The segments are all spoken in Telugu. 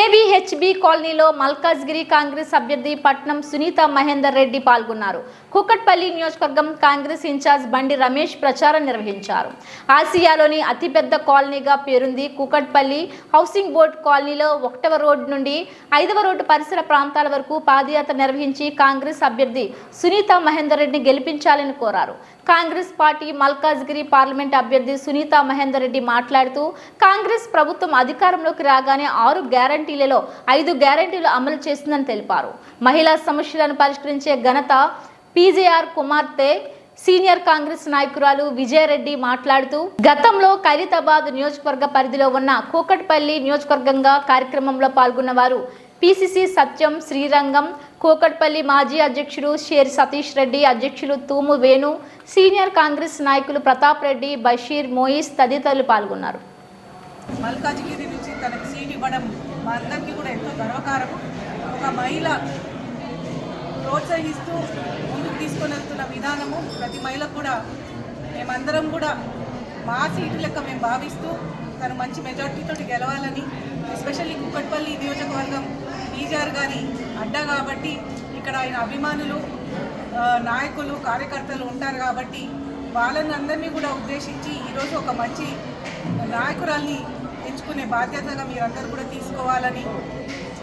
కేవీహెచ్బి కాలనీలో మల్కాజ్గిరి కాంగ్రెస్ అభ్యర్థి పట్నం సునీత మహేందర్ రెడ్డి పాల్గొన్నారు. కుక్కట్పల్లి నియోజకవర్గం కాంగ్రెస్ ఇన్ఛార్జ్ బండి రమేష్ ప్రచారం నిర్వహించారు. ఆసియాలోని అతిపెద్ద కాలనీగా పేరుంది కుక్కట్పల్లి. హౌసింగ్ బోర్డ్ కాలనీలో ఒకటవ రోడ్డు నుండి ఐదవ రోడ్డు పరిసర ప్రాంతాల వరకు పాదయాత్ర నిర్వహించి కాంగ్రెస్ అభ్యర్థి సునీత మహేందర్ రెడ్డిని గెలిపించాలని కోరారు. కాంగ్రెస్ పార్టీ మల్కాజ్గిరి పార్లమెంట్ అభ్యర్థి సునీత మహేందర్ రెడ్డి మాట్లాడుతూ కాంగ్రెస్ ప్రభుత్వం అధికారంలోకి రాగానే ఆరు గ్యారంటీలలో ఐదు గ్యారంటీలు అమలు చేస్తుందని తెలిపారు. మహిళా సమస్యలను పరిష్కరించే ఘనత పీజేఆర్ కుమార్తె సీనియర్ కాంగ్రెస్ నాయకురాలు విజయారెడ్డి మాట్లాడుతూ గతంలో ఖైరతాబాద్ నియోజకవర్గ పరిధిలో ఉన్న కూకట్పల్లి నియోజకవర్గంగా కార్యక్రమంలో పాల్గొన్న వారు పిసిసి సత్యం శ్రీరంగం కూకట్పల్లి మాజీ అధ్యక్షుడు షేర్ సతీష్ రెడ్డి అధ్యక్షులు తూము వేణు సీనియర్ కాంగ్రెస్ నాయకులు ప్రతాప్ రెడ్డి బషీర్ మోయిస్ తదితరులు పాల్గొన్నారు. మల్కాజిగిరి నుంచి తనకు సీట్ ఇవ్వడం మా అందరికీ కూడా ఎంతో గర్వకారం ఒక మహిళ ప్రోత్సహిస్తూ ముందుకు తీసుకొని వెళ్తున్న విధానము ప్రతి మహిళ కూడా మేమందరం కూడా మా సీటు లెక్క మేము భావిస్తూ తను మంచి మెజార్టీతో గెలవాలని ఎస్పెషల్లీ కుక్కట్పల్లి నియోజకవర్గం బీజార్ గారి అడ్డా కాబట్టి ఇక్కడ ఆయన అభిమానులు నాయకులు కార్యకర్తలు ఉంటారు కాబట్టి వాళ్ళని అందరినీ కూడా ఉద్దేశించి ఈరోజు ఒక మంచి నాయకురాల్ని ఎంచుకునే బాధ్యతగా మీరందరూ కూడా తీసుకోవాలని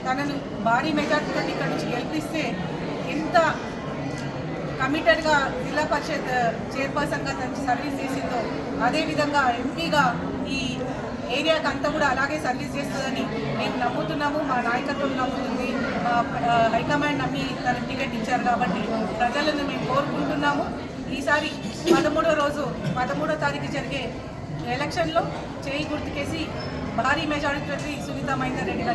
తనను భారీ మెజార్టీతో ఇక్కడ నుంచి గెలిపిస్తే ఎంత కమిటెడ్గా జిల్లా పరిషత్ చైర్పర్సన్గా తను సర్వీస్ చేసిందో అదేవిధంగా ఎంపీగా ఈ ఏరియాకి అంతా కూడా అలాగే సర్వీస్ చేస్తుందని మేము నమ్ముతున్నాము మా నాయకత్వం నమ్ముతుంది మా హైకమాండ్ నమ్మి తన టికెట్ ఇచ్చారు కాబట్టి ప్రజలను మేము కోరుకుంటున్నాము. ఈసారి పదమూడో రోజు పదమూడో తారీఖు జరిగే ఎలక్షన్లో చేయి గుర్తుకేసి భారీ మెజారిటీ సునీత మహేందర్ రెడ్డి